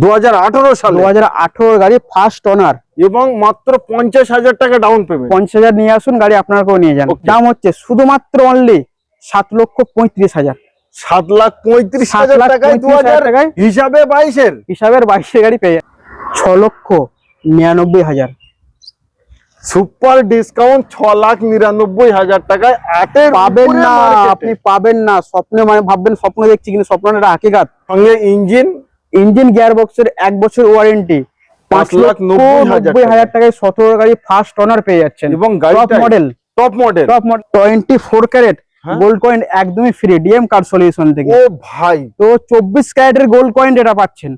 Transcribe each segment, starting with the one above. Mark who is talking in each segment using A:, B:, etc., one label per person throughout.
A: দু সালে।
B: দু হাজার আঠেরো গাড়ি ফার্স্ট ওনার
A: এবং মাত্র পঞ্চাশ হাজার টাকা ডাউন পেমেন্ট
B: পঞ্চাশ হাজার নিয়ে আসুন গাড়ি আপনাকেও নিয়ে যান। দাম হচ্ছে শুধুমাত্র অনলি সাত লক্ষ পঁয়ত্রিশ হাজার।
A: সাত লাখ পঁয়ত্রিশ হাজার টাকায় দু হাজার
B: হাজার টাকায়
A: হিসাবে বাইশের।
B: হিসাবের বাইশের গাড়ি পেয়ে ছ লক্ষ নিরানব্বই হাজার।
A: সুপার ডিসকাউন্ট ছ লাখ নিরানব্বই হাজার টাকায় আটের
B: পাবেন না আপনি পাবেন না। স্বপ্নে মানে ভাববেন স্বপ্ন দেখছি কিন্তু স্বপ্ন না, হাকিকাত।
A: সঙ্গে ইঞ্জিন
B: ইঞ্জিন গিয়ার বক্সের এক বছর ওয়ারেন্টি
A: পাঁচ লাখ নব্বই হাজার
B: টাকায় সতেরো গাড়ি ফার্স্ট ওনার পেয়ে যাচ্ছেন।
A: এবং top
B: model
A: top model
B: top model twenty four carat
A: হ্যাঁ?
B: গোল্ড কয়েন একদমই ফ্রি ডিএম কার্ড সলিউশন থেকে।
A: ও ভাই।
B: তো চব্বিশ ক্যারেটের গোল্ড কয়েন এটা পাচ্ছেন।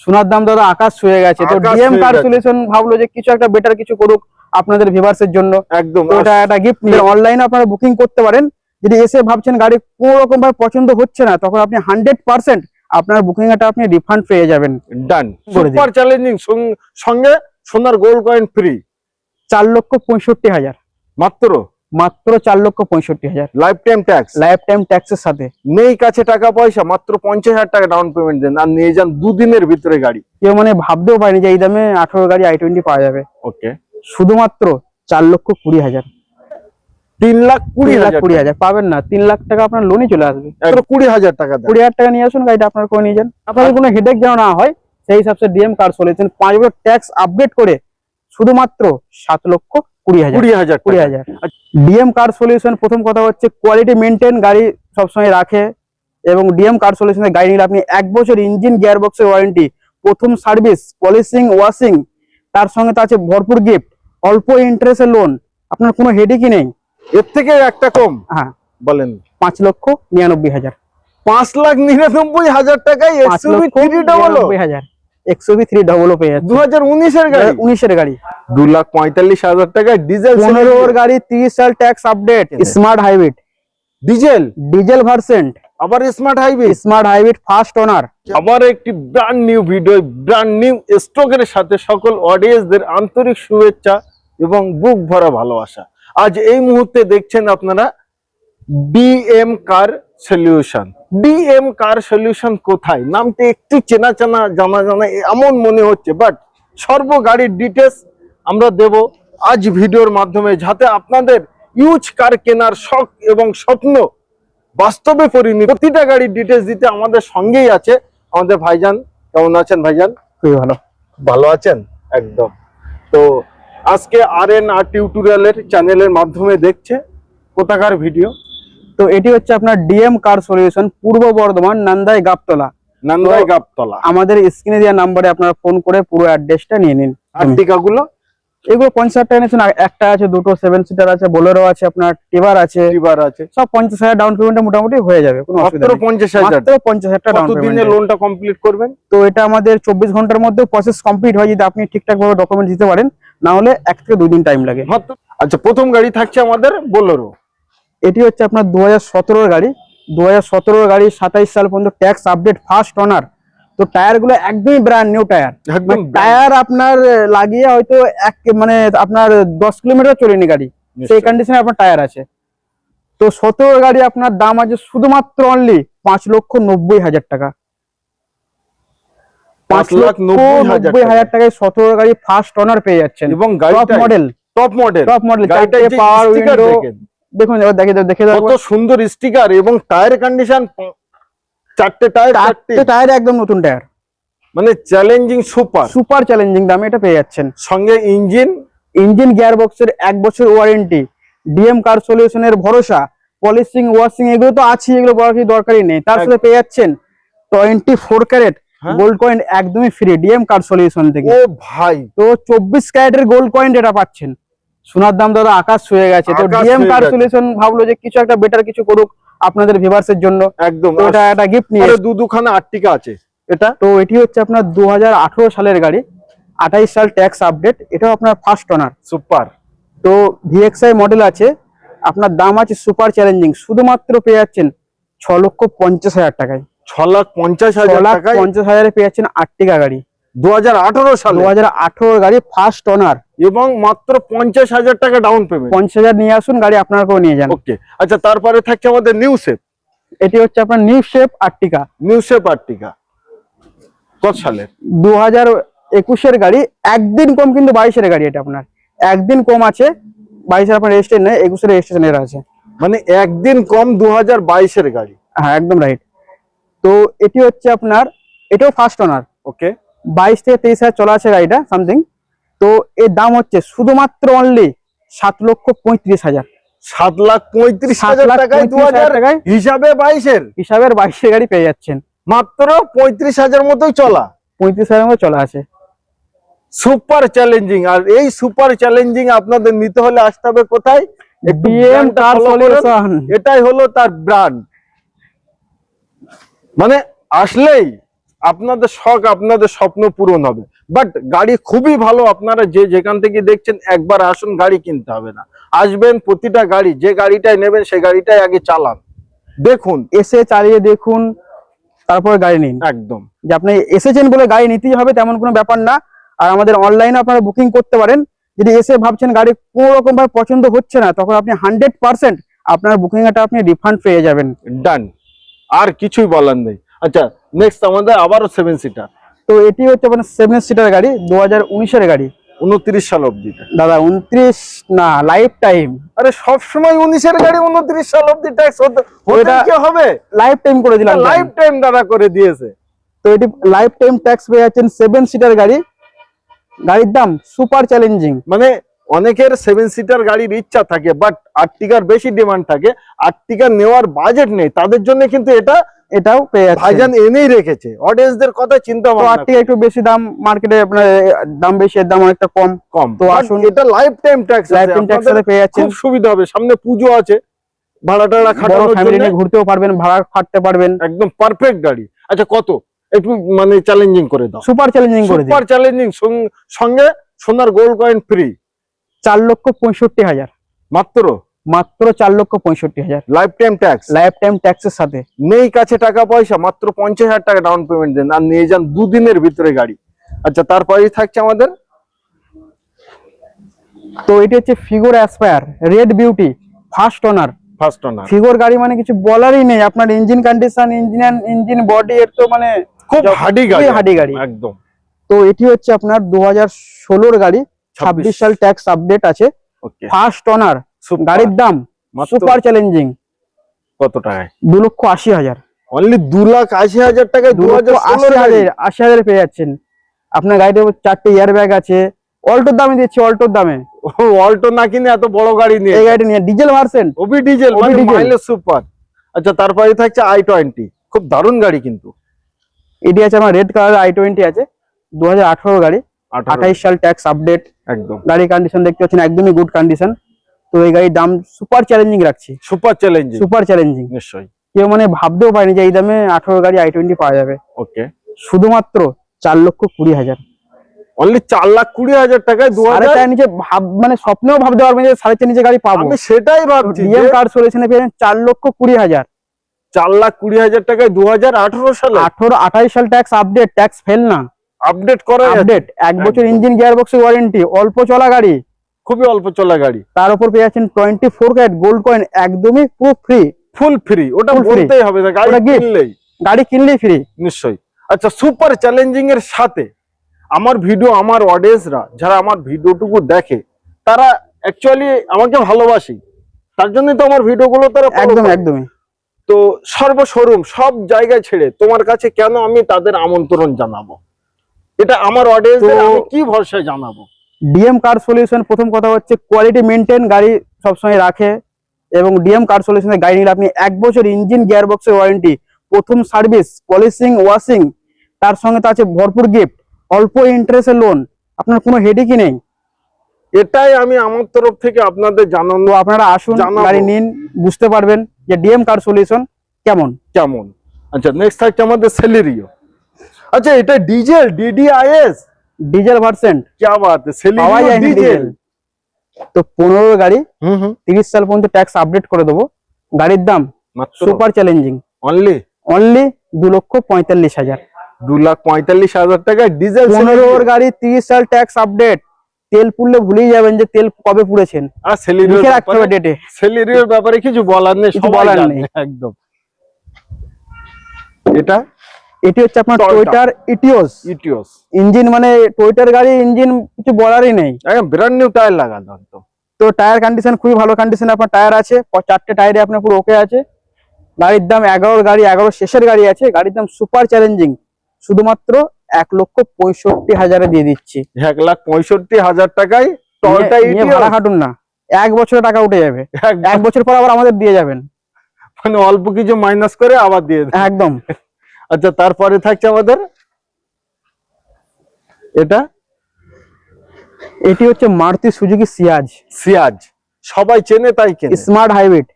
B: সোনার দাম দাদা আকাশ ছুঁয়ে গেছে। তো ডিএম কার্ড। সলিউশন ভাবলো যে কিছু একটা বেটার কিছু করুক আপনাদের ভিভার্সের জন্য।
A: একদম।
B: এটা একটা গিফট নিয়ে অনলাইনে আপনারা বুকিং করতে পারেন। যদি এসে ভাবছেন গাড়ি কোনো রকম ভাবে পছন্দ হচ্ছে না তখন আপনি হান্ড্রেড পার্সেন্ট আপনার বুকিং এটা আপনি রিফান্ড পেয়ে যাবেন।
A: ডান সুপার চ্যালেঞ্জিং সঙ্গে সোনার গোল্ড কয়েন ফ্রি
B: চার লক্ষ পঁয়ষট্টি হাজার।
A: মাত্র?
B: মাত্র চার লক্ষ পঁয়ষট্টি হাজার।
A: Lifetime tax
B: lifetime ট্যাক্সের সাথে।
A: নেই কাছে টাকা পয়সা মাত্র পঞ্চাশ হাজার টাকা ডাউন পেমেন্ট দেন। আর নিয়ে যান দুদিনের ভিতরে গাড়ি।
B: কেউ মানে ভাবতেও পারেনি যে এই দামে আঠারো গাড়ি আই টোয়েন্টি পাওয়া যাবে।
A: ওকে
B: শুধুমাত্র চার লক্ষ কুড়ি হাজার।
A: তিন লাখ কুড়ি
B: লাখ কুড়ি হাজার। পাবেন না তিন লাখ টাকা আপনার লোনই চলে আসবে।
A: কুড়ি হাজার টাকা
B: কুড়ি হাজার টাকা নিয়ে আসুন গাড়িটা আপনার করে নিয়ে যান। আপনাদের কোনো হেডেক যেন না হয় সেই হিসাবে ডিএম কার্ড চলেছেন পাঁচ বছর ট্যাক্স আপডেট করে শুধুমাত্র সাত লক্ষ কুড়ি হাজার।
A: কুড়ি হাজার
B: কুড়ি। হাজার। ডিএম কার্ড সলিউশন প্রথম কথা হচ্ছে কোয়ালিটি মেনটেন গাড়ি সবসময় রাখে এবং ডিএম কার্ড সলিউশনের গাড়ি নিলে আপনি এক বছর ইঞ্জিন গিয়ার বক্সের ওয়ারেন্টি প্রথম সার্ভিস পলিশিং ওয়াশিং তার সঙ্গে তো আছে ভরপুর গিফট অল্প ইন্টারেস্টের লোন আপনার কোনো হেডেকই নেই।
A: এর থেকে একটা কম?
B: হ্যাঁ।
A: বলেন।
B: পাঁচ লক্ষ নিরানব্বই হাজার।
A: পাঁচ লাখ নিরানব্বই হাজার টাকায় থ্রি ডাবল
B: হাজার। থ্রি ডবল পেয়ে
A: দু হাজার উনিশের গাড়ি?
B: উনিশের গাড়ি।
A: দু লাখ পঁয়তাল্লিশ হাজার টাকায় ডিজেল
B: পনেরোর গাড়ি তিরিশ সাল tax update smart hybrid
A: diesel
B: diesel version
A: আবার smart
B: smart hybrid first owner
A: আবার একটি brand new video brand new স্টকের সাথে সকল অডিয়েন্সদের আন্তরিক শুভেচ্ছা এবং বুক ভরা ভালোবাসা। আজ এই মুহূর্তে দেখছেন আপনারা DM car solution. DM car solution কোথায়? নামটি একটু চেনা চেনা জানা জানা এমন মনে হচ্ছে বাট সর্ব গাড়ির ডিটেলস আমরা দেব আজ ভিডিওর মাধ্যমে, যাতে আপনাদের ইউজ কার কেনার শখ এবং স্বপ্ন বাস্তবে পরিণত। প্রতিটা গাড়ির ডিটেলস দিতে আমাদের সঙ্গেই আছে আমাদের ভাইজান। কেমন আছেন ভাইজান?
B: খুবই ভালো।
A: ভালো আছেন? একদম। তো আজকে আর এন আর টিউটোরিয়ালের চ্যানেলের মাধ্যমে দেখছে কোথাকার ভিডিও
B: তো এটি হচ্ছে আপনার ডিএম কার সলিউশন পূর্ব বর্ধমান নান্দাই গাবতলা
A: নান্দাই গাবতলা
B: আমাদের স্ক্রিনে দেওয়া নাম্বারে আপনারা ফোন করে পুরো অ্যাড্রেসটা নিয়ে নিন।
A: আর্টিকা গুলো
B: এগুলো পঞ্চাশ টাকা নিয়েছেন একটা আছে দুটো সেভেন সিটার আছে বোলেরো আছে আপনার টিভার আছে।
A: টিবার আছে।
B: সব পঞ্চাশ হাজার ডাউন পেমেন্টে মোটামুটি হয়ে যাবে কোনো অসুবিধা
A: পঞ্চাশ হাজার।
B: পঞ্চাশ হাজার টাকা ডাউন পেমেন্ট
A: লোনটা কমপ্লিট করবেন?
B: তো এটা আমাদের চব্বিশ ঘণ্টার মধ্যে প্রসেস কমপ্লিট হয় যদি আপনি ঠিকঠাক ভাবে ডকুমেন্ট দিতে পারেন। না হলে এক থেকে দুই দিন টাইম লাগে।
A: আচ্ছা প্রথম গাড়ি থাকছে আমাদের বোলেরো।
B: এটি হচ্ছে আপনার দু হাজার গাড়ি। দু হাজার গাড়ি সাতাইশ সাল পর্যন্ত ট্যাক্স আপডেট ফার্স্ট অনার তো টায়ারগুলো একদমই ব্র্যান্ড নিউ টায়ার টায়ার আপনার লাগিয়ে হয়তো এক মানে আপনার দশ কিলোমিটার চলেনি গাড়ি। সেই কন্ডিশনে আপনার টায়ার আছে। তো সতেরো গাড়ি আপনার দাম আছে শুধুমাত্র অনলি পাঁচ লক্ষ নব্বই হাজার টাকা।
A: পাঁচ লাখ নব্বই হাজার
B: হাজার টাকায়। সতেরো গাড়ি ফার্স্ট ওনার পেয়ে যাচ্ছেন।
A: এবং top model
B: top model
A: top
B: model power window দেখুন। এবার দেখে দেখে
A: কত সুন্দর স্টিকার এবং টায়ার কন্ডিশন চারটে টায়ার চারটে।
B: টায়ার একদম নতুন টায়ার
A: মানে চ্যালেঞ্জিং সুপার
B: সুপার চ্যালেঞ্জিং দামে এটা পেয়ে যাচ্ছেন।
A: সঙ্গে ইঞ্জিন
B: ইঞ্জিন গিয়ার বক্সের এক বছর ওয়ারেন্টি ডিএম কার সলিউশনের ভরসা। পলিশিং ওয়াশিং এগুলো তো আছে এগুলো বলার দরকারই নেই। তার সাথে পেয়ে যাচ্ছেন twenty four
A: carat?
B: Gold coin একদমই ফ্রি ডিএম কার সলিউশন থেকে।
A: ও ভাই।
B: তো চব্বিশ ক্যারেটের গোল্ড কয়েন এটা পাচ্ছেন। সোনার দাম দাদা আকাশ ছুঁয়ে গেছে। তো ডিএম
A: ছুঁয়ে
B: কার
A: গেছে।
B: সলিউশন ভাবলো যে কিছু একটা বেটার কিছু করুক আপনাদের ভিভার্সের জন্য।
A: একদম।
B: এটা একটা গিফট নিয়ে
A: আরে দু দুখানা আটটিকা আছে। এটা?
B: তো এটি হচ্ছে আপনার দু হাজার আঠারো সালের গাড়ি। আঠাইশ সাল ট্যাক্স আপডেট এটাও আপনার ফার্স্ট ওনার
A: সুপার
B: তো ভিএক্সআই মডেল আছে। আপনার দাম আছে সুপার চ্যালেঞ্জিং শুধুমাত্র পেয়ে যাচ্ছেন ছ লক্ষ পঞ্চাশ হাজার টাকায়।
A: ছ লাখ পঞ্চাশ হাজার
B: লাখ পঞ্চাশ হাজারে গাড়ি।
A: দু হাজার আঠারো
B: দু
A: সালে
B: হাজার আঠেরোর গাড়ি ফার্স্ট ওনার
A: এবং মাত্র পঞ্চাশ হাজার টাকা ডাউন পেমেন্ট
B: পঞ্চাশ হাজার নিয়ে আসুন গাড়ি আপনাকেও নিয়ে যান।
A: ওকে আচ্ছা তারপরে থাকছে আমাদের নিউ শেপ
B: এটি হচ্ছে আপনার new shape Ertiga.
A: New shape Ertiga. কত সালের?
B: দু হাজার একুশের গাড়ি একদিন কম কিন্তু বাইশের গাড়ি এটা আপনার। একদিন কম আছে বাইশের আপনার রেজিস্ট্রেশন নেই একুশের রেজিস্ট্রেশন এর আছে।
A: মানে একদিন কম দু হাজার বাইশের গাড়ি।
B: হ্যাঁ একদম রাইট তো এটি হচ্ছে আপনার এটাও ফার্স্ট ওনার
A: ওকে
B: বাইশ থেকে তেইশ হাজার চলা আছে গাড়িটা সামথিং তো এর দাম হচ্ছে শুধুমাত্র অনলি সাত লক্ষ পঁয়ত্রিশ হাজার।
A: সাত লাখ পঁয়ত্রিশ হাজার টাকায় দু
B: হাজার টাকায়
A: হিসাবে বাইশের।
B: হিসাবের বাইশের গাড়ি পেয়ে যাচ্ছেন।
A: মাত্র পঁয়ত্রিশ হাজার মতোই চলা।
B: পঁয়ত্রিশ হাজার মতো চলা আছে
A: সুপার চ্যালেঞ্জিং আর এই সুপার চ্যালেঞ্জিং আপনাদের নিতে হলে আসতে হবে কোথায়? এটাই হলো তার ব্র্যান্ড মানে আসলেই আপনাদের শখ আপনাদের স্বপ্ন পূরণ হবে। বাট গাড়ি খুবই ভালো আপনারা যে যেখান থেকে দেখছেন একবার আসুন গাড়ি কিনতে হবে না। আসবেন প্রতিটা গাড়ি যে গাড়িটাই নেবেন সেই গাড়িটাই আগে চালান। দেখুন।
B: এসে চালিয়ে দেখুন তারপরে গাড়ি নিন।
A: একদম।
B: যে আপনি এসেছেন বলে গাড়ি নিতেই হবে তেমন কোনো ব্যাপার না। আর আমাদের অনলাইনে আপনারা বুকিং করতে পারেন। যদি এসে ভাবছেন গাড়ি কোনো রকম ভাবে পছন্দ হচ্ছে না তখন আপনি হান্ড্রেড পার্সেন্ট আপনার বুকিং টা আপনি রিফান্ড পেয়ে যাবেন।
A: ডান আর কিছুই বলার নেই। আচ্ছা নেক্সট আমাদের আবারও সেভেন সিটার
B: তো এটি হচ্ছে আপনার সেভেন সিটার গাড়ি দু হাজার উনিশের গাড়ি।
A: উনত্রিশ সাল অব্দি
B: দাদা উনত্রিশ না লাইফ টাইম
A: আরে সবসময় উনিশের গাড়ি উনত্রিশ সাল অব্দি ট্যাক্স হবে?
B: লাইফ টাইম করে দিলাম
A: লাইফ টাইম দাদা করে দিয়েছে।
B: তো এটি লাইফ টাইম ট্যাক্স পেয়ে যাচ্ছেন সেভেন সিটার গাড়ি। গাড়ির দাম সুপার চ্যালেঞ্জিং
A: মানে অনেকের সেভেন সিটার গাড়ির ইচ্ছা থাকে বাট আর্টিকার বেশি ডিমান্ড থাকে। আর্টিকার নেওয়ার বাজেট নেই তাদের জন্য কিন্তু এটা
B: এটাও পেয়ে যাচ্ছেন।
A: ভাইজান এনেই রেখেছে। অডিয়েন্সদের কথা চিন্তা ভাবনা
B: আরটিআই একটু বেশি দাম মার্কেটে আপনার দাম বেশি এর দাম অনেকটা কম।
A: কম।
B: তো আসুন।
A: এটা lifetime tax
B: lifetime tax সাথে পেয়ে যাচ্ছেন।
A: খুব সুবিধা হবে। সামনে পুজো আছে ভাড়া টাড়া
B: বড়
A: খাটানোর
B: ফ্যামিলি নিয়ে ঘুরতেও পারবেন ভাড়া খাটতে পারবেন।
A: একদম পারফেক্ট গাড়ি। আচ্ছা কত? একটু মানে চ্যালেঞ্জিং করে দাও।
B: সুপার চ্যালেঞ্জিং করে দিন
A: সুপার চ্যালেঞ্জিং সঙ্গে সোনার গোল্ড কয়েন ফ্রি
B: চার লক্ষ পঁয়ষট্টি হাজার।
A: মাত্র?
B: মাত্র চার লক্ষ পঁয়ষট্টি হাজার।
A: Lifetime tax
B: lifetime ট্যাক্সের সাথে।
A: নেই কাছে টাকা পয়সা মাত্র পঞ্চাশ হাজার টাকা ডাউন পেমেন্ট দেন আর নিয়ে যান দুদিনের ভিতরে গাড়ি। আচ্ছা তারপরেই থাকছে আমাদের?
B: তো এটি হচ্ছে ফিগোর Aspire red beauty first owner
A: first owner
B: ফিগোর গাড়ি মানে কিছু বলারই নেই। আপনার engine condition engine engine body এর তো মানে
A: খুব হাডি গাড়ি।
B: হাডি গাড়ি।
A: একদম।
B: তো এটি হচ্ছে আপনার দু হাজার ষোলোর গাড়ি। ছাব্বিশ। সাল ট্যাক্স আপডেট আছে। ফার্স্ট অনার গাড়ির দাম সুপার চ্যালেঞ্জিং
A: কত টাকায়?
B: দু লক্ষ আশি হাজার।
A: অনলি দু লাখ আশি হাজার টাকায়
B: দু লক্ষ
A: হাজার
B: আশি হাজার আশি হাজার পেয়ে যাচ্ছেন। আপনার গাড়িতে চারটে এয়ার ব্যাগ আছে। অল্টোর দামে দিচ্ছি অল্টোর দামে।
A: অল্টো না কিনে এত বড় গাড়ি নিয়ে।
B: এই গাড়িটা নিয়ে ডিজেল ভার্সেন
A: ওবি ডিজেল মানে
B: ডিজেল।
A: মাইলেজ সুপার আচ্ছা তারপরে থাকছে আই টোয়েন্টি খুব দারুণ গাড়ি কিন্তু।
B: এটি আছে আমার রেড কালার আই টোয়েন্টি আছে। দু আঠারো গাড়ি। আঠাইশ সাল ট্যাক্স আপডেট
A: একদম।
B: গাড়ির কন্ডিশন দেখতে পাচ্ছেন একদমই গুড কন্ডিশন তো এই গাড়ির দাম সুপার চ্যালেঞ্জিং রাখছি।
A: সুপার চ্যালেঞ্জিং
B: সুপার চ্যালেঞ্জিং
A: নিশ্চয়ই।
B: কেউ মানে ভাবতেও পারেনি যে এই দামে আঠারো গাড়ি আই টোয়েন্টি পাওয়া যাবে।
A: ওকে
B: শুধুমাত্র চার লক্ষ কুড়ি হাজার।
A: অনলি চার লাখ কুড়ি হাজার টাকায় দু হাজার
B: নিচে ভাব মানে স্বপ্নেও ভাবতে পারবেন যে সাড়ে চার নিচে গাড়ি পাবো।
A: আমি সেটাই ভাবছি
B: ডিএম কার্ড সলিউশনে পেয়েছেন চার লক্ষ কুড়ি হাজার।
A: চার লাখ কুড়ি হাজার টাকায় দু হাজার আঠারো সালে
B: আঠারো আঠাইশ সাল ট্যাক্স আপডেট ট্যাক্স ফেল না।
A: আপডেট করা।
B: আপডেট এক বছর ইঞ্জিন গিয়ার বক্সের ওয়ারেন্টি অল্প চলা গাড়ি।
A: খুবই অল্প চলা গাড়ি।
B: তার উপর পেয়ে যাচ্ছেন twenty four carat gold coin একদমই পুরো ফ্রি
A: ফুল ফ্রি ওটা বলতেই হবে গাড়ি কিনলেই।
B: গাড়ি কিনলেই ফ্রি
A: নিশ্চয়ই। আচ্ছা সুপার চ্যালেঞ্জিং এর সাথে আমার ভিডিও আমার অডিয়েন্সরা যারা আমার ভিডিওটুকু দেখে তারা অ্যাকচুয়ালি আমাকে ভালোবাসে। তার জন্যই তো আমার ভিডিওগুলো তারা
B: একদম একদমই
A: তো সর্বশোরুম সব জায়গায় ছেড়ে তোমার কাছে কেন আমি তাদের আমন্ত্রণ জানাব? এটা আমার অডিয়েন্সদের আমি কি ভরসায় জানাব?
B: ডিএম কার সলিউশন প্রথম কথা হচ্ছে কোয়ালিটি মেনটেন গাড়ি সবসময় রাখে এবং ডিএম কার সলিউশনের গাড়ি নিলে আপনি এক বছর ইঞ্জিন গিয়ার বক্সের ওয়ারেন্টি প্রথম সার্ভিস পলিশিং ওয়াশিং তার সঙ্গে তো আছে ভরপুর গিফট অল্প ইন্টারেস্টের লোন আপনার কোনো হেডেকই নেই।
A: এটাই আমি আমার তরফ থেকে আপনাদের জানানো
B: আপনারা আসুন। গাড়ি নিন বুঝতে পারবেন যে ডিএম কার সলিউশন কেমন।
A: কেমন? আচ্ছা নেক্সট থাকছে আমাদের সেলেরিও আচ্ছা এটা ডিজেল ডিডিআইএস
B: ডিজেল ভার্সেন্ট
A: क्या बात है
B: পাওয়া
A: সেলেরিও
B: যায়
A: ডিজেল
B: ডিজেল তো পনেরো গাড়ি
A: হুম হুম
B: তিরিশ সাল পর্যন্ত ট্যাক্স আপডেট করে দেবো গাড়ির দাম
A: মাত্র
B: সুপার চ্যালেঞ্জিং
A: অনলি
B: অনলি দু লক্ষ পঁয়তাল্লিশ হাজার
A: দু লাখ পঁয়তাল্লিশ হাজার টাকা ডিজেল
B: পনেরোর গাড়ি তিরিশ সাল ট্যাক্স আপডেট তেল পুড়লে ভুলেই যাবেন যে তেল কবে পুড়েছেন
A: আর সেলেরিওর
B: লিখে রাখতে হবে
A: ব্যাপারে
B: ডেটে
A: সেলেরিওর ব্যাপারে কিছু বলার নেই
B: কিছু
A: সবাই
B: বলার
A: জানে,
B: নেই।
A: একদম এটা
B: এটি হচ্ছে আপনার। টয়োটার ইটিওস
A: ইটিওস
B: ইঞ্জিন মানে টয়োটার গাড়ি ইঞ্জিন কিছু বলারই নেই।
A: একদম ব্র্যান্ড নিউ টায়ার লাগানো একদম
B: তো। টায়ার কন্ডিশন খুবই ভালো কন্ডিশনে আপনার টায়ার আছে। চারটে টায়ারে আপনার পুরো ওকে আছে। গাড়ির দাম এগারোর গাড়ি এগারো শেষের গাড়ি আছে। গাড়ির দাম সুপার চ্যালেঞ্জিং শুধুমাত্র এক লক্ষ পঁয়ষট্টি হাজারে দিয়ে দিচ্ছি।
A: এক লাখ পঁয়ষট্টি হাজার টাকায় টয়োটা
B: ভাড়া খাটুন না। এক বছরে টাকা উঠে যাবে। এক বছর পর আবার আমাদের দিয়ে যাবেন।
A: মানে অল্প কিছু মাইনাস করে আবার দিয়ে দেয়
B: একদম।
A: আচ্ছা তারপরে থাকছে আমাদের এটা
B: এটি হচ্ছে মারুতি সুজুকি সিয়াজ
A: সিয়াজ সবাই চেনে তাই কেনে
B: smart hybrid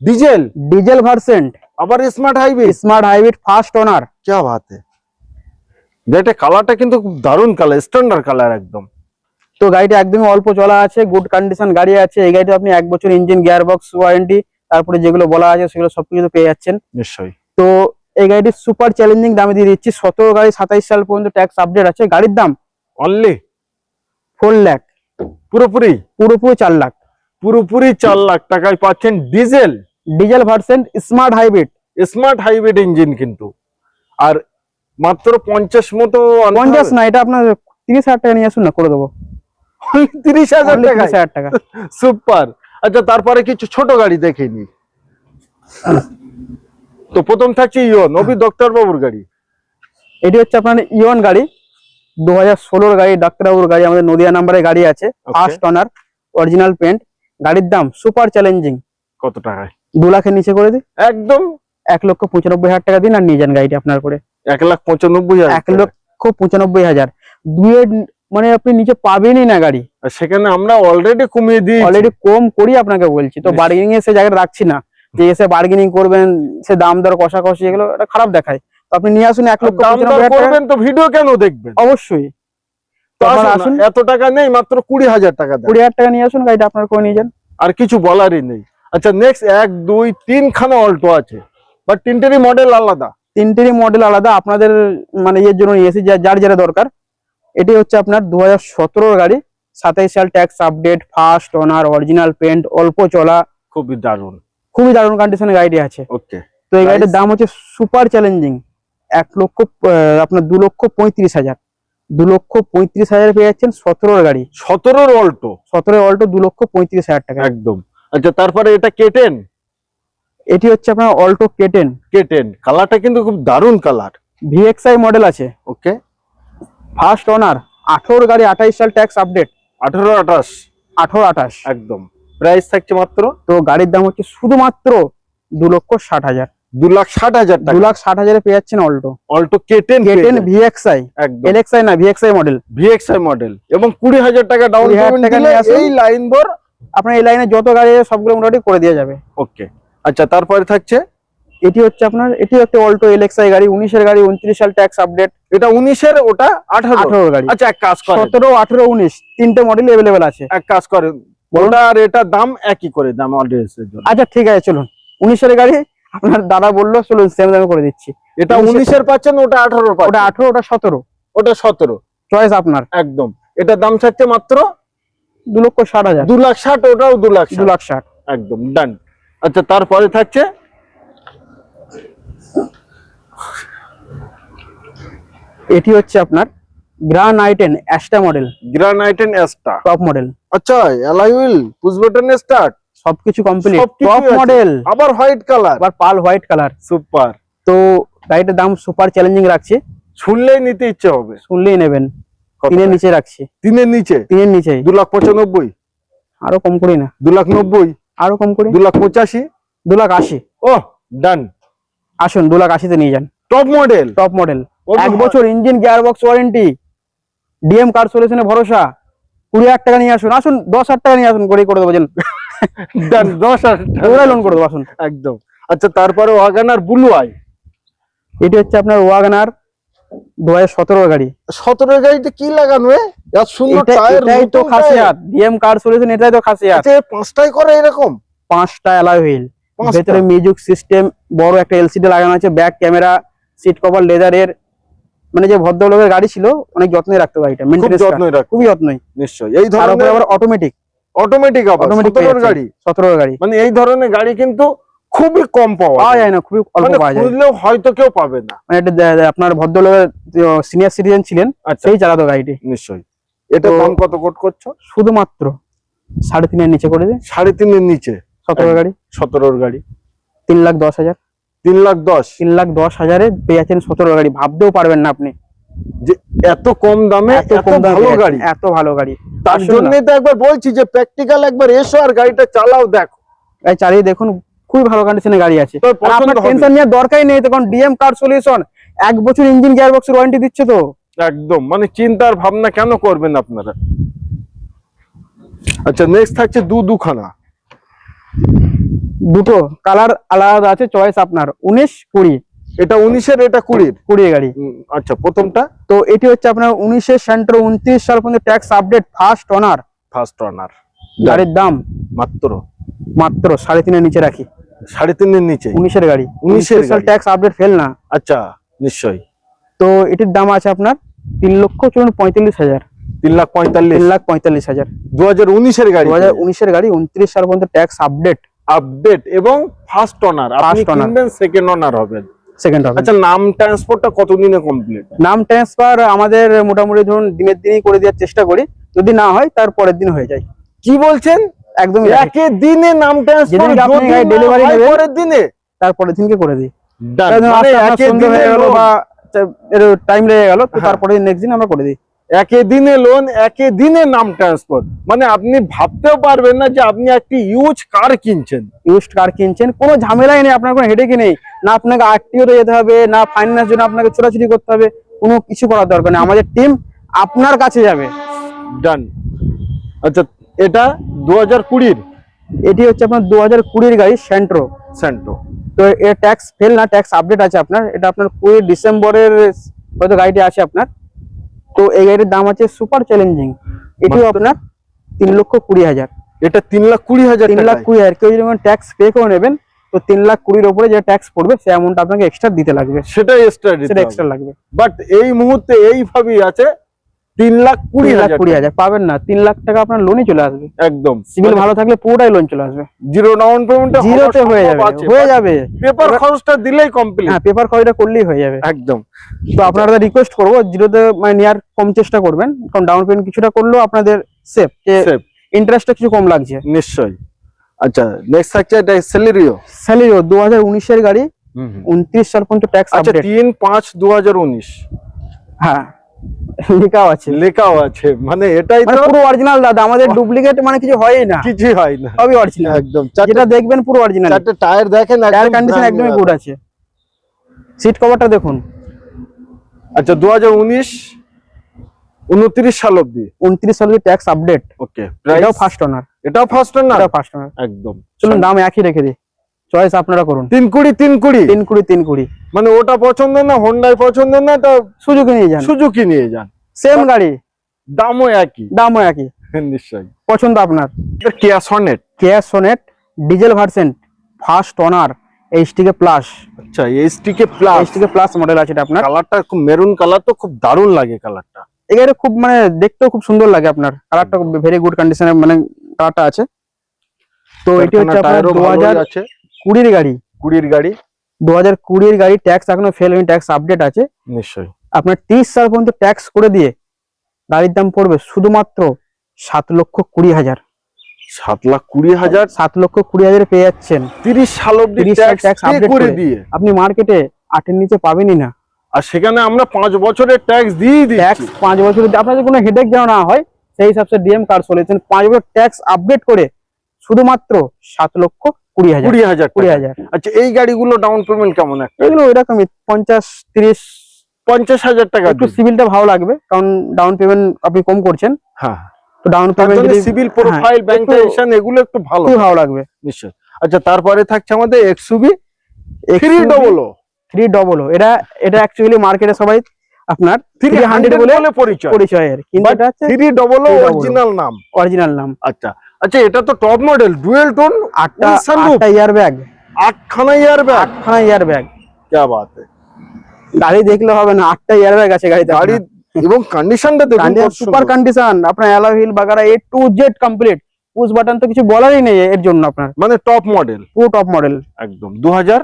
A: diesel
B: diesel variant
A: আবার smart highway
B: smart hybrid first owner
A: क्या बात है যেটা কালারটা কিন্তু খুব দারুণ কালার স্ট্যান্ডার্ড কালার একদম
B: তো গাড়িটা একদমই অল্প চলা আছে গুড কন্ডিশন গাড়ি আছে এই গাড়িটা আপনি এক বছর ইঞ্জিন গিয়ার বক্স ওয়ারেন্টি তারপরে যেগুলো বলা আছে সেগুলো সবকিছু তো পেয়ে যাচ্ছেন
A: নিশ্চয়ই
B: তো এই গাড়িটি সুপার চ্যালেঞ্জিং দামে দিয়ে দিচ্ছি। সতেরো গাড়ি সাতাইশ সাল পর্যন্ত ট্যাক্স আপডেট আছে। গাড়ির দাম?
A: অনলি
B: ফোর লাখ
A: পুরোপুরি?
B: পুরোপুরি চার লাখ
A: পুরোপুরি চার লাখ টাকায় পাচ্ছেন diesel
B: diesel variant smart hybrid
A: smart hybrid engine কিন্তু। আর মাত্র পঞ্চাশ মতো
B: পঞ্চাশ না এটা আপনার তিরিশ হাজার টাকা নিয়ে আসুন না করে দেবো।
A: তিরিশ হাজার
B: Only
A: টাকা
B: টাকা।
A: সুপার আচ্ছা তারপরে কিছু ছোট গাড়ি দেখে নি। তো প্রথম থাকছে ইয়ন অভি ডক্টর বাবুর গাড়ি।
B: এটি হচ্ছে আপনার ইয়ন গাড়ি দু হাজার ষোলোর গাড়ি ডাক্তারবাবুর গাড়ি আমাদের নদিয়া নাম্বারে গাড়ি আছে ফার্স্ট অনার অরিজিনাল পেন্ট গাড়ির দাম সুপার চ্যালেঞ্জিং
A: কত টাকায়?
B: দু লাখের নিচে করে দিই।
A: একদম?
B: এক লক্ষ পঁচানব্বই হাজার টাকা দিন আর নিয়ে যান গাড়িটি আপনার করে।
A: এক লাখ পঁচানব্বই হাজার
B: এক লক্ষ পঁচানব্বই হাজার। দুয়ের মানে আপনি নিচে পাবেনই না গাড়ি।
A: আর সেখানে আমরা অলরেডি কমিয়ে দিই
B: অলরেডি কম করি আপনাকে বলছি। তো। বার্গেনিং এ সে জায়গাটা রাখছি না। যে এসে বার্গেনিং করবেন সে দাম দর কষাকষি এগুলো এটা খারাপ দেখায়। তো আপনি নিয়ে আসুন এক লক্ষ
A: করবেন তো ভিডিও কেন দেখবেন?
B: অবশ্যই।
A: আসুন এত টাকা নেই মাত্র কুড়ি হাজার টাকা
B: কুড়ি হাজার টাকা নিয়ে আসুন গাড়িটা আপনার করে নিয়ে যান।
A: আর কিছু বলারই নেই। আচ্ছা নেক্সট এক দুই তিন খানা অল্টো আছে। বাট তিনটেরই মডেল আলাদা।
B: তিনটেরই মডেল আলাদা। আপনাদের মানে ইয়ের জন্য যা- যার যেটা দরকার এটি হচ্ছে আপনার দু হাজার সতেরোর গাড়ি। সাতাইশ সাল tax update first owner original paint অল্প চলা।
A: খুবই দারুণ।
B: খুবই দারুণ কন্ডিশনের গাড়িটি আছে।
A: ওকে
B: তো এই গাড়িটার দাম হচ্ছে সুপার চ্যালেঞ্জিং এক লক্ষ আপনার দু লক্ষ পঁয়ত্রিশ হাজার। দু লক্ষ পঁয়ত্রিশ হাজার পেয়ে যাচ্ছেন সতেরোর গাড়ি।
A: সতেরোর অল্টো
B: সতেরো অল্টো দু লক্ষ পঁয়ত্রিশ হাজার টাকা।
A: একদম। আচ্ছা তারপরে এটা কেটেন
B: এটি হচ্ছে আপনার অল্টো কেটেন
A: কেটেন কালারটা কিন্তু খুব দারুণ কালার।
B: ভিএক্সআই মডেল আছে।
A: ওকে
B: ফার্স্ট ওনার আঠেরোর গাড়ি আঠাইশ সাল ট্যাক্স আপডেট
A: আঠারো আঠাশ।
B: আঠারো আঠাশ।
A: একদম। প্রাইস থাকছে মাত্র?
B: তো গাড়ির দাম হচ্ছে শুধুমাত্র দু লক্ষ ষাট হাজার।
A: দু লাখ ষাট হাজার
B: দু লাখ ষাট হাজারে পেয়ে যাচ্ছেন Alto
A: Alto
B: K ten
A: K ten
B: VXI LXI না ভিএক্সআই মডেল
A: ভিএক্সআই মডেল এবং কুড়ি হাজার টাকা ডাউন পেমেন্ট দিলে এই লাইন বোর
B: আপনার এই লাইনে যত গাড়ি সবগুলো মোটামুটি করে দেওয়া যাবে।
A: ওকে আচ্ছা তারপরে থাকছে?
B: এটি হচ্ছে আপনার এটি একটা অল্টো এলএক্সআই গাড়ি উনিশের গাড়ি উনত্রিশ সাল ট্যাক্স আপডেট
A: এটা উনিশের ওটা আঠারো।
B: আঠারো গাড়ি।
A: আচ্ছা এক কাজ করে
B: সতেরো আঠেরো উনিশ তিনটে মডেল এভেলেবেল আছে।
A: এক কাজ করেন। এটা দাম একই করে দাম
B: আচ্ছা ঠিক আছে চলুন। উনিশের গাড়ি আপনার দাদা বলল চলুন সেম দামে করে দিচ্ছি।
A: এটা
B: 19
A: উনিশের পাচ্ছেন ওটা আঠারো
B: ওটা আঠেরো ওটা সতেরো।
A: ওটা সতেরো।
B: চয়েস আপনার।
A: একদম। এটা দাম থাকছে মাত্র
B: দু লক্ষ ষাট হাজার।
A: দু লাখ ষাট ওটাও দু লাখ
B: দু লাখ ষাট।
A: একদম ডান। আচ্ছা তারপরে থাকছে
B: এটি হচ্ছে আপনার grand i ten Asta
A: model
B: grand i ten Asta top model
A: আচ্ছা alloy wheel push button start
B: সবকিছু কমপ্লিট টপ মডেল
A: আবার হোয়াইট কালার
B: আবার পাল হোয়াইট কালার
A: সুপার
B: তো গাড়িটার দাম সুপার চ্যালেঞ্জিং রাখছি।
A: শুনলেই নিতে ইচ্ছে হবে।
B: শুনলেই নেবেন। তিনের নিচে রাখছি।
A: তিনের নিচে?
B: তিনের নিচে।
A: দু লাখ পঁচানব্বই।
B: আরও কম করি না।
A: দু লাখ নব্বই।
B: আরও কম করি।
A: দু লাখ পঁচাশি।
B: দু লাখ আশি।
A: ও ডান
B: আসুন দু লাখ আশিতে নিয়ে যান।
A: টপ মডেল
B: টপ মডেল এক বছর engine gear box warranty DM car সলিউশনে ভরসা? কুড়ি হাজার টাকা নিয়ে আসুন। আসুন দশ হাজার টাকা নিয়ে আসুন করে করে দেবো
A: দশ হাজার
B: লোন করে দেবো আসুন।
A: একদম। আচ্ছা তারপরে ওয়াগানার ব্লু আই।
B: এটি হচ্ছে আপনার ওয়াগানার দু হাজার গাড়ি।
A: সতেরো গাড়িতে কি লাগানো? সুন্দর
B: এটাই তো
A: নতুন
B: খাসিয়াত। ডিএম কার সলিউশন এটাই তো। খাসিয়াত।
A: আচ্ছা পাঁচটাই করে এরকম?
B: পাঁচটা অ্যালয় হুইল ভেতরে মিউজিক সিস্টেম বড় একটা এলসিডি লাগানো আছে ব্যাক ক্যামেরা সিট কভার লেদারের মানে যে ভদ্রলোকের গাড়ি ছিল অনেক যত্নে রাখতো গাড়িটা মেনটেন্স
A: যত্ন রাখ
B: খুবই যত্নই।
A: নিশ্চয় এই ধরনের
B: আবার অটোমেটিক
A: অটোমেটিক আবার
B: অটোমেটিক
A: গাড়ি।
B: সতেরোর গাড়ি।
A: মানে এই ধরনের গাড়ি কিন্তু খুবই কম পাওয়া
B: পাওয়া
A: যায়।
B: না খুবই অল্প
A: মানে
B: পাওয়া যায়।
A: খুঁজলেও হয়তো কেউ পাবে না।
B: মানে এটা আপনার ভদ্রলোকের সিনিয়র সিটিজেন ছিলেন
A: আচ্ছা।
B: সেই চালাতো গাড়িটি।
A: নিশ্চয়ই। এটা দাম কত কোট করছ?
B: শুধুমাত্র সাড়ে তিনের নিচে করে দিন
A: সাড়ে তিনের নিচে।
B: সতেরো। গাড়ি।
A: সতেরোর গাড়ি।
B: তিন লাখ দশ হাজার।
A: তিন লাখ দশ।
B: তিন লাখ দশ হাজারে পেয়ে যাচ্ছেন সতেরো গাড়ি। ভাবতেও পারবেন না আপনি।
A: যে এত কম দামে এত ভালো গাড়ি।
B: এত ভালো গাড়ি।
A: তার জন্যই তো একবার বলছি যে প্র্যাকটিক্যাল একবার এসো আর গাড়িটা চালাও দেখো।
B: চালিয়ে দেখুন খুবই ভালো কন্ডিশনে গাড়ি আছে। আপনার টেনশন নেওয়ার দরকারই নেই তখন ডিএম কার সলিউশন এক বছর ইঞ্জিন গিয়ার বক্সের ওয়ারেন্টি দিচ্ছে তো।
A: একদম। মানে চিন্তার ভাবনা কেন করবেন আপনারা? আচ্ছা নেক্সট থাকছে দু দুখানা।
B: দুটো কালার আলাদা আছে চয়েস আপনার। উনিশ কুড়ি।
A: এটা উনিশের এটা কুড়ির?
B: কুড়ি গাড়ি।
A: আচ্ছা প্রথমটা?
B: তো এটি হচ্ছে আপনার উনিশের সেন্টার উনত্রিশ সাল পর্যন্ত tax update first owner
A: first owner
B: গাড়ির দাম?
A: মাত্র?
B: মাত্র সাড়ে তিনের নিচে রাখি।
A: সাড়ে তিনের নিচে?
B: উনিশের গাড়ি।
A: 19
B: উনিশের সাল ট্যাক্স আপডেট ফেল না।
A: আচ্ছা নিশ্চয়ই।
B: তো এটির দাম আছে আপনার তিন লক্ষ চলুন পঁয়তাল্লিশ হাজার।
A: তিন লাখ পঁয়তাল্লিশ?
B: তিন লাখ পঁয়তাল্লিশ হাজার।
A: দু হাজার উনিশের গাড়ি।
B: দু হাজার উনিশের গাড়ি উনত্রিশ সাল পর্যন্ত ট্যাক্স আপডেট
A: আপডেট এবং ফার্স্ট অনার আপনি কিনবেন সেকেন্ড অনার হবেন।
B: সেকেন্ড হবে
A: আচ্ছা নাম ট্রান্সপোর্টটা কতদিনে কমপ্লিট
B: নাম ট্রান্সফার আমাদের মোটামুটি ধরুন দিনের দিনই করে দেওয়ার চেষ্টা করি। যদি না হয় তার পরের দিন হয়ে যায়।
A: কি বলছেন?
B: right।
A: একে দিনে নাম ট্রান্সফার
B: আপনি delivery নেবেন,
A: পরের দিনে?
B: তার পরের দিনকে করে দিই।
A: মানে একে
B: সন্ধে হয়ে
A: দিনে
B: গেল বা টাইম লেগে গেল তো
A: হ্যাঁ।
B: তারপরে নেক্সট দিন আমরা করে দিই।
A: একে দিনে লোন একে দিনে নাম ট্রান্সফার মানে আপনি ভাবতেও পারবেন না যে আপনি একটি ইউজ কার কিনছেন।
B: ইউজড কার কিনছেন কোনো ঝামেলাই নেই আপনার কোনো হেডেকই নেই। না আপনাকে আরটিওতে যেতে হবে না ফাইন্যান্স জন্য আপনাকে ছোটাছুটি করতে হবে কোনো কিছু করার দরকার নেই। আমাদের টিম আপনার কাছে যাবে।
A: ডান আচ্ছা এটা দু হাজার কুড়ির?
B: এটি হচ্ছে আপনার দু হাজার কুড়ির গাড়ি সেন্ট্রো
A: সেন্ট্রো
B: তো এর ট্যাক্স ফেল না ট্যাক্স আপডেট আছে আপনার। এটা আপনার কুড়ি ডিসেম্বরের হয়তো গাড়িটি আছে আপনার। তো এই গাড়ির দাম আছে সুপার চ্যালেঞ্জিং। এটিও আপনার তিন লক্ষ কুড়ি হাজার।
A: এটা তিন লাখ কুড়ি হাজার
B: তিন লাখ কুড়ি হাজার। কেউ যদি ট্যাক্স পে করে নেবেন তো তিন লাখ কুড়ির উপরে যে ট্যাক্স পড়বে সেই অ্যামাউন্ট আপনাকে এক্সট্রা দিতে লাগবে।
A: সেটাই এক্সট্রা
B: সেটা এক্সট্রা লাগবে।
A: বাট এই মুহূর্তে এইভাবেই আছে তিন লাখ কুড়ি
B: লাখ কুড়ি হাজার। পাবেন না তিন লাখ টাকা আপনার লোনই চলে আসবে।
A: একদম।
B: সিভিল ভালো থাকলে পুরোটাই লোন চলে আসবে।
A: জিরো ডাউন পেমেন্ট
B: জিরোতে হয়ে যাবে হয়ে যাবে।
A: পেপার খরচটা দিলেই কমপ্লিট
B: হ্যাঁ পেপার খরচটা করলেই হয়ে যাবে।
A: একদম।
B: তো আপনারা রিকোয়েস্ট করব জিরোতে মানে নেওয়ার কম চেষ্টা করবেন কারণ ডাউন পেমেন্ট কিছুটা করলেও আপনাদের সেফ ইন্টারেস্টটা কিছু কম লাগছে।
A: নিশ্চয়ই। আচ্ছা নেক্সট থাকছে এটা সেলেরিও
B: স্যালারিও দু হাজার উনিশের গাড়ি উনত্রিশ সাল পর্যন্ত ট্যাক্স
A: আচ্ছা তিন পাঁচ দু হাজার উনিশ।
B: হ্যাঁ। লেখাও আছে।
A: লেখাও আছে। মানে এটাই
B: মানে
A: তো
B: পুরো অরিজিনাল দাদা আমাদের ডুপ্লিকেট মানে কিছু হয়ই না।
A: কিছুই হয় না।
B: সবই অরিজিনাল
A: একদম।
B: যেটা দেখবেন পুরো অরিজিনাল
A: চারটে টায়ার দেখেন
B: টায়ার কন্ডিশন একদমই গুড আছে। সিট কভারটা দেখুন।
A: আচ্ছা দু হাজার উনিশ উনত্রিশ সাল অব্দি
B: উনত্রিশ সালের ট্যাক্স আপডেট
A: ওকে
B: এটাও ফার্স্ট ওনার
A: এটাও ফার্স্ট না
B: এটাও ফার্স্ট ওনার
A: একদম।
B: চলুন দাম একই রেখে দিই। চয়েস আপনারা করুন।
A: তিন কুড়ি তিন কুড়ি?
B: তিন কুড়ি তিন কুড়ি।
A: মানে ওটা পছন্দ না হোন্ডাই পছন্দ না তো
B: সুযোগ নিয়ে যান।
A: সুজুকি নিয়ে যান।
B: সেম গাড়ি।
A: দামও একই।
B: দামও একই।
A: নিশ্চয়ই।
B: পছন্দ আপনার।
A: Kia
B: Sonet Kia Sonet diesel variant first HTK plus
A: আচ্ছা HTK plus
B: HTK plus model আছে এটা আপনার।
A: কালারটা খুব মেরুন কালার তো খুব দারুণ লাগে কালারটা
B: খুব মানে দেখতেও খুব সুন্দর লাগে আপনার। কালারটা ভেরি গুড কন্ডিশনে মানে কালারটা আছে। তো এটি হচ্ছে আপনার দু হাজার
A: আছে।
B: কুড়ির গাড়ি।
A: কুড়ির গাড়ি।
B: দু হাজার কুড়ির গাড়ি ট্যাক্স এখনও ফেল হয়নি ট্যাক্স আপডেট আছে।
A: নিশ্চয়ই।
B: আপনার তিরিশ সাল পর্যন্ত ট্যাক্স করে দিয়ে গাড়ির দাম পড়বে শুধুমাত্র সাত লক্ষ কুড়ি হাজার।
A: সাত লাখ কুড়ি হাজার?
B: সাত লক্ষ কুড়ি হাজার পেয়ে যাচ্ছেন।
A: তিরিশ সাল অব্দি ট্যাক্স করে। দিয়ে।
B: আপনি মার্কেটে আটের নিচে পাবেনই না।
A: আর সেখানে আমরা পাঁচ বছরের ট্যাক্স দিয়ে
B: দিই
A: ট্যাক্স
B: পাঁচ বছর আপনাদের কোনো হেডেক যেন না হয় সেই হিসাবে ডিএম কার্ড চলেছেন। পাঁচ বছর ট্যাক্স আপডেট করে শুধুমাত্র সাত লক্ষ কুড়ি হাজার
A: কুড়ি হাজার
B: কুড়ি হাজার।
A: আচ্ছা এই গাড়িগুলো ডাউন পেমেন্ট কেমন একটা?
B: এগুলো এরকমই পঞ্চাশ তিরিশ।
A: পঞ্চাশ হাজার টাকা
B: একটু সিভিলটা ভালো লাগবে কারণ ডাউন পেমেন্ট আপনি কম করছেন।
A: হ্যাঁ।
B: তো ডাউন পেমেন্ট
A: সিভিল প্রোফাইল
B: একটু-
A: এগুলো একটু ভালো।
B: ভালো লাগবে।
A: নিশ্চয় আচ্ছা তারপরে থাকছে আমাদের XUV three double
B: three double এটা এটা অ্যাকচুয়ালি মার্কেটে সবাই আপনার
A: থ্রি হান্ড্রেড
B: বলে
A: পরিচয়।
B: পরিচয়ের। কিন্তু এটা হচ্ছে
A: থ্রি ডবল
B: 300
A: অরিজিনাল নাম।
B: অরিজিনাল নাম।
A: আচ্ছা আচ্ছা এটা তো টপ মডেল ডুয়েল টোন
B: আটটা
A: Full sunroof।
B: আটটা ইয়ার ব্যাগ
A: আটখানা ইয়ার ব্যাগ
B: আটখানা ইয়ার ব্যাগ
A: क्या बात है
B: গাড়ি দেখলে হবে না আটটা ইয়ার ব্যাগ আছে গাড়িতে
A: গাড়ি এবং কন্ডিশনটা দেখুন কত
B: সুপার
A: সুন্দর।
B: কন্ডিশন আপনার alloy wheel বাগারা A to Z complete push button তো কিছু বলারই নেই এর জন্য আপনার
A: মানে টপ মডেল
B: পুরো টপ মডেল
A: একদম দু হাজার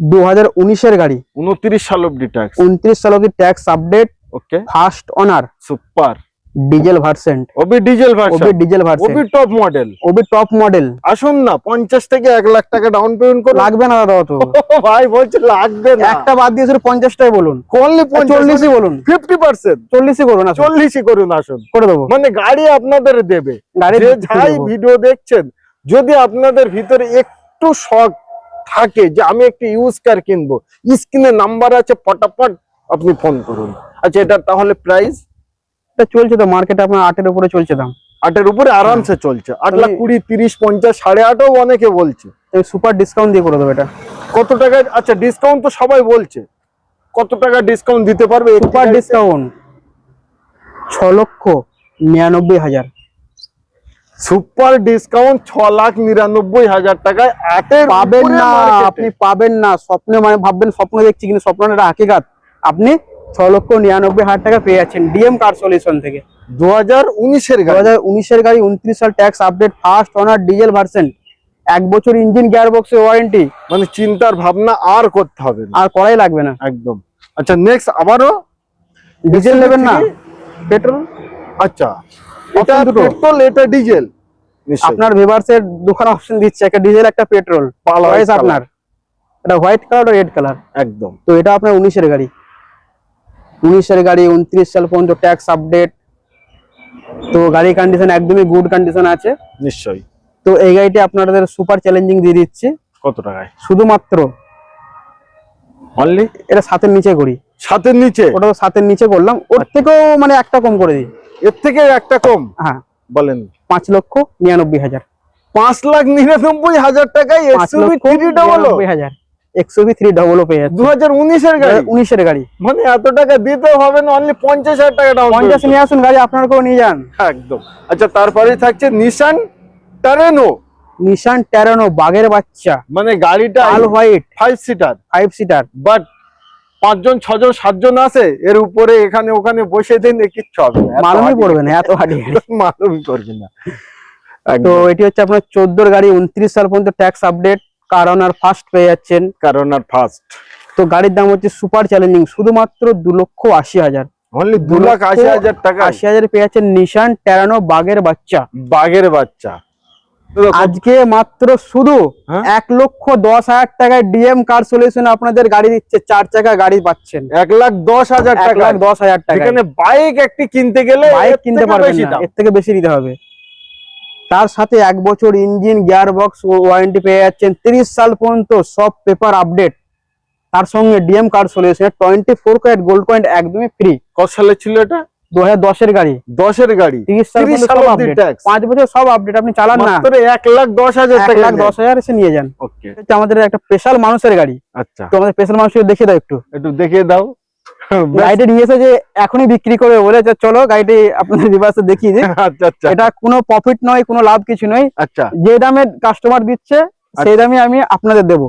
B: দু হাজার উনিশের গাড়ি
A: উনত্রিশ সাল অব্দি ট্যাক্স
B: উনত্রিশ সাল অব্দি tax update
A: okay
B: first owner
A: super
B: diesel variant
A: Obi diesel
B: ওবি
A: ভার্সন
B: ডিজেল
A: ওবি
B: ভার্সেন্ট
A: টপ মডেল
B: ওবি টপ মডেল
A: আসুন না পঞ্চাশ থেকে এক লাখ টাকা ডাউন পেমেন্ট করুন।
B: লাগবে না দাদা অত
A: ভাই বলছে লাগবে না।
B: একটা বাদ দিয়ে শুধু পঞ্চাশটাই বলুন।
A: অনলি
B: চল্লিশই বলুন।
A: ফিফটি পার্সেন্ট
B: চল্লিশই করুন আসুন।
A: চল্লিশই করুন আসুন।
B: করে দেবো।
A: মানে গাড়ি আপনাদের দেবে। যে যাই ভিডিও দেখছেন যদি আপনাদের ভিতরে একটু শখ থাকে যে আমি একটি ইউজ কার কিনবো স্ক্রিনে নাম্বার আছে ফটাফট আপনি ফোন করুন। আচ্ছা এটা তাহলে প্রাইস
B: এটা চলছে তো মার্কেটে আপনার আটের উপরে চলছে দাম।
A: আটের উপরে আরামসে চলছে। আট লাখ কুড়ি তিরিশ পঞ্চাশ সাড়ে আটও অনেকে বলছে।
B: সুপার ডিসকাউন্ট দিয়ে করে দেবো এটা।
A: কত টাকা? আচ্ছা ডিসকাউন্ট তো সবাই বলছে। কত টাকা ডিসকাউন্ট দিতে পারবে?
B: সুপার ডিসকাউন্ট ছ লক্ষ নিরানব্বই হাজার।
A: সুপার ডিসকাউন্ট ছ লাখ নিরানব্বই হাজার টাকায় আটের
B: পাবেন না আপনি পাবেন না। স্বপ্নে মানে ভাববেন স্বপ্ন দেখছি কিন্তু স্বপ্নটা হাকিকাত। আপনি ছ লক্ষ নিরানব্বই হাজার টাকা পেয়ে যাচ্ছেন ডিএম কার সলিউশন থেকে।
A: দু হাজার উনিশের
B: দু
A: গাড়ি
B: হাজার উনিশের গাড়ি উনত্রিশ সাল tax update first owner diesel variant এক বছর ইঞ্জিন গিয়ার বক্সের ওয়ারেন্টি।
A: মানে চিন্তার ভাবনা আর করতে হবে
B: আর করাই লাগবে না।
A: একদম। আচ্ছা নেক্সট আবারও?
B: ডিজেল নেবেন না। পেট্রোল?
A: আচ্ছা। এটা। পেট্রোল এটা ডিজেল।
B: আপনার ভিভার্সের দুখানা অপশন দিচ্ছে। একটা ডিজেল একটা পেট্রোল। আপনার। এটা হোয়াইট কালার রেড কালার
A: একদম।
B: তো এটা আপনার উনিশের গাড়ি। উনিশের গাড়ি উনত্রিশ সাল পর্যন্ত ট্যাক্স আপডেট তো গাড়ির কন্ডিশন একদমই গুড কন্ডিশন আছে।
A: নিশ্চয়ই।
B: তো এই গাড়িটি আপনাদের সুপার চ্যালেঞ্জিং দিয়ে দিচ্ছি।
A: কত টাকায়?
B: শুধুমাত্র
A: অনলি
B: এটা সাতের নিচে করি।
A: সাতের নিচে?
B: ওটা তো সাতের নিচে করলাম। ওর থেকেও মানে একটা কম করে দিই।
A: এর থেকে একটা কম?
B: হ্যাঁ।
A: বলেন।
B: পাঁচ লক্ষ নিরানব্বই হাজার।
A: পাঁচ লাখ নিরানব্বই হাজার টাকায় থ্রি ডবল
B: হাজার। বি থ্রি ডবল পেয়ে যাচ্ছে।
A: দু হাজার উনিশের গাড়ি?
B: উনিশের গাড়ি।
A: মানে এত টাকা দিতে হবে না অনলি পঞ্চাশ হাজার টাকা ডাউন
B: পঞ্চাশ নিয়ে আসুন গাড়ি আপনার কেউ নিয়ে যান।
A: একদম। আচ্ছা তারপরে থাকছে নিশান টারেনো
B: নিশান ট্যারানো বাঘের বাচ্চা।
A: মানে গাড়িটা
B: লাল white
A: five seater
B: five seater
A: but পাঁচজন ছজন সাতজন আছে এর উপরে এখানে ওখানে বসে দিন কিচ্ছু হবে না।
B: মালুমই পড়বে না এত হাঁটি
A: মালুমই করবে না।
B: তো এটি হচ্ছে আপনার চোদ্দোর গাড়ি উনত্রিশ সাল পর্যন্ত ট্যাক্স আপডেট কারণ আর ফার্স্ট পেয়ে যাচ্ছেন?
A: কারণ আর ফার্স্ট
B: তো গাড়ির দাম হচ্ছে সুপার চ্যালেঞ্জিং শুধুমাত্র দু লক্ষ আশি হাজার।
A: অনলি দু লাখ আশি হাজার টাকা।
B: আশি হাজার পেয়ে যাচ্ছেন নিশান ট্যারানো বাঘের বাচ্চা।
A: বাঘের বাচ্চা।
B: আজকে মাত্র শুধু
A: হ্যাঁ?
B: এক লক্ষ দশ হাজার টাকায় ডিএম কার সলিউশন আপনাদের গাড়ি দিচ্ছে চার চাকা গাড়ি পাচ্ছেন।
A: এক লাখ দশ হাজার টাকা
B: দশ হাজার টাকা
A: বাইক একটি কিনতে গেলে
B: বাইক কিনতে পারবেন
A: দাম।
B: এর থেকে বেশি দিতে হবে। তার সাথে এক বছর ইঞ্জিন গিয়ার বক্স ওয়ারেন্টি পেয়ে যাচ্ছেন। তিরিশ সাল পর্যন্ত সব পেপার আপডেট তার সঙ্গে DM car solution twenty four coin gold coin একদমই ফ্রি
A: কত সালে ছিল এটা?
B: দু হাজার দশের গাড়ি।
A: দশের গাড়ি।
B: তিরিশ সাল
A: 30
B: পর্যন্ত
A: সাল
B: সব আপডেট পাঁচ বছর সব আপডেট আপনি চালান না।
A: এক লাখ দশ হাজার
B: এক লাখ দশ হাজার এসে নিয়ে যান।
A: ওকে
B: আমাদের একটা স্পেশাল মানুষের গাড়ি।
A: আচ্ছা।
B: তো আমাদের স্পেশাল মানুষকে দেখিয়ে দাও একটু।
A: একটু দেখিয়ে দাও।
B: গাড়িটা নিয়ে এসে যে এখনই বিক্রি করবে বলে চলো গাড়িটি আপনাদের বিবাসে দেখিয়ে দিই।
A: আচ্ছা আচ্ছা।
B: এটা কোনো প্রফিট নয় কোনো লাভ কিছু নয়।
A: আচ্ছা।
B: যে দামে কাস্টমার দিচ্ছে সেই দামে আমি আপনাদের দেব।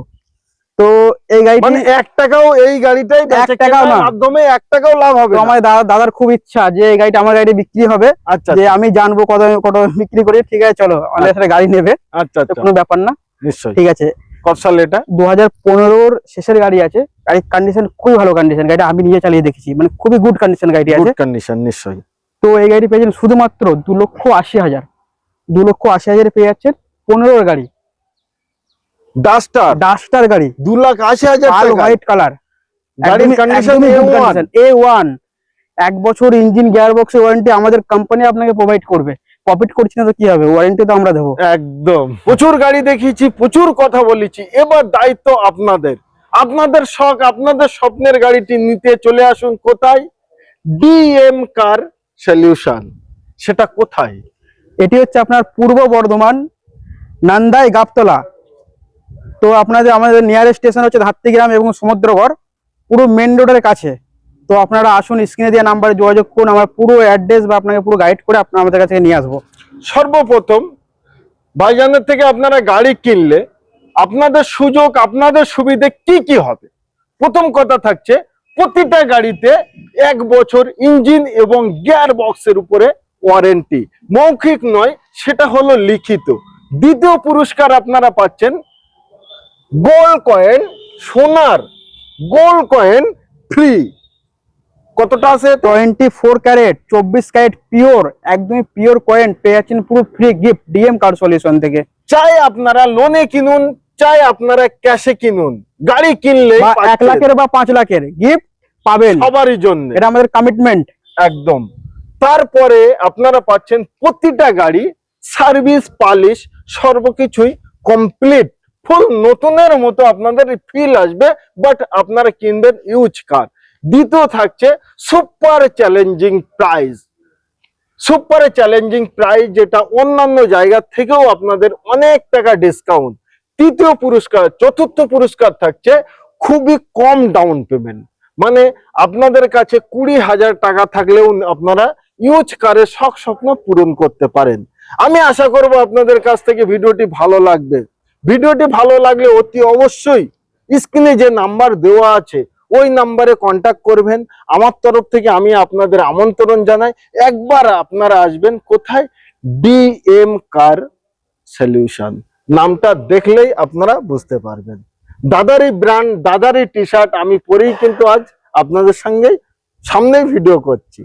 B: তো এই গাড়িটি
A: মানে এক টাকাও এই গাড়িটাই বেচা
B: টাকাও না।
A: মাধ্যমে এক টাকাও লাভ হবে
B: আমার দাদা দাদার খুব ইচ্ছা যে এই গাড়িটা আমার গাড়ি বিক্রি হবে।
A: আচ্ছা
B: যে আমি জানব কত কত বিক্রি করি। ঠিক আছে চলো আমাদের সাথে গাড়ি নেবে।
A: আচ্ছা আচ্ছা।
B: কোনো ব্যাপার না।
A: নিশ্চয়ই।
B: ঠিক আছে।
A: কত সাল এটা?
B: দু হাজার পনেরোর শেষের গাড়ি আছে। গাড়ির কন্ডিশন খুবই ভালো কন্ডিশন গাড়িটা আমি নিজে চালিয়ে দেখেছি মানে খুবই গুড কন্ডিশন গাড়ি আছে।
A: গুড কন্ডিশন নিশ্চয়ই।
B: তো এই গাড়ি পেয়েছেন শুধুমাত্র দু লক্ষ আশি হাজার দু লক্ষ আশি হাজারে পেয়ে যাচ্ছেন পনেরোর গাড়ি।
A: ডাস্টার
B: ডাস্টার গাড়ি।
A: দু লাখ আশি হাজার
B: হোয়াইট কালার
A: গাড়ির কন্ডিশন
B: এ ওয়ান এক বছর ইঞ্জিন গিয়ার বক্সের ওয়ারেন্টি আমাদের কোম্পানি আপনাকে প্রোভাইড করবে। প্রফিট করছি না তো কি হবে? ওয়ারেন্টি তো আমরা দেবো।
A: একদম। প্রচুর গাড়ি দেখিয়েছি প্রচুর কথা বলেছি। এবার দায়িত্ব আপনাদের। আপনাদের শখ আপনাদের স্বপ্নের গাড়িটি নিতে চলে আসুন কোথায়? DM car solution. সেটা কোথায়?
B: এটি হচ্ছে আপনার পূর্ব বর্ধমান নান্দাই গাবতলা। তো আপনাদের আমাদের নিয়ারেস্ট স্টেশন হচ্ছে ধাত্রীগ্রাম এবং সমুদ্রগড় পুরো মেন রোডের কাছে। তো আপনারা আসুন স্ক্রিনে দেওয়া নাম্বারে যোগাযোগ করুন আমরা পুরো অ্যাড্রেস বা আপনাকে পুরো গাইড করে আপনার আমাদের কাছে নিয়ে আসব।
A: সর্বপ্রথম ভাইজানের থেকে আপনারা গাড়ি কিনলে আপনাদের সুযোগ আপনাদের সুবিধে কি কি হবে? প্রথম কথা থাকছে প্রতিটা গাড়িতে এক বছর ইঞ্জিন এবং গিয়ার বক্সের উপরে ওয়ারেন্টি। মৌখিক নয় সেটা হলো লিখিত। দ্বিতীয় পুরস্কার আপনারা পাচ্ছেন গোল্ড কয়েন সোনার গোল্ড কয়েন ফ্রি। কতটা আছে
B: টোয়েন্টি ফোর ক্যারেট চব্বিশ ক্যারেট পিওর একদমই পিওর কয়েন। পেয়ে যাচ্ছেন পুরো free gift DM car solution থেকে।
A: চাই আপনারা লোনে কিনুন চাই আপনারা ক্যাশে কিনুন গাড়ি কিনলে
B: এক লাখের বা পাঁচ লাখের গিফট পাবেন।
A: সবারই জন্য।
B: এটা আমাদের কমিটমেন্ট
A: একদম। তারপরে আপনারা পাচ্ছেন প্রতিটা গাড়ি সার্ভিস পালিশ সর্বকিছুই কমপ্লিট ফুল নতুনের মতো আপনাদের ফিল আসবে বাট আপনারা কিনবেন ইউজ কার দ্বিতীয় থাকছে super challenging price super challenging price যেটা অন্যান্য জায়গা থেকেও আপনাদের অনেক টাকা ডিসকাউন্ট তৃতীয় পুরস্কার, চতুর্থ পুরস্কার থাকছে, খুবই কম ডাউন পেমেন্ট মানে আপনাদের কাছে কুড়ি হাজার টাকা থাকলেও আপনারা ইউজ কারের শখ স্বপ্ন পূরণ করতে পারেন। আমি আশা করব আপনাদের কাছ থেকে ভিডিওটি ভালো লাগবে। ভিডিওটি ভালো লাগলে অতি অবশ্যই স্ক্রিনে যে নাম্বার দেওয়া আছে, ওই নাম্বারে কন্ট্যাক্ট করবেন। আমার তরফ থেকে আমি আপনাদের আমন্ত্রণ জানাই। একবার আপনারা আসবেন কোথায়? ডিএম কার সলিউশন নামটা দেখলেই আপনারা বুঝতে পারবেন। দাদারই ব্র্যান্ড দাদারই টি শার্ট আমি পরেই কিন্তু আজ আপনাদের সঙ্গে সামনেই ভিডিও করছি।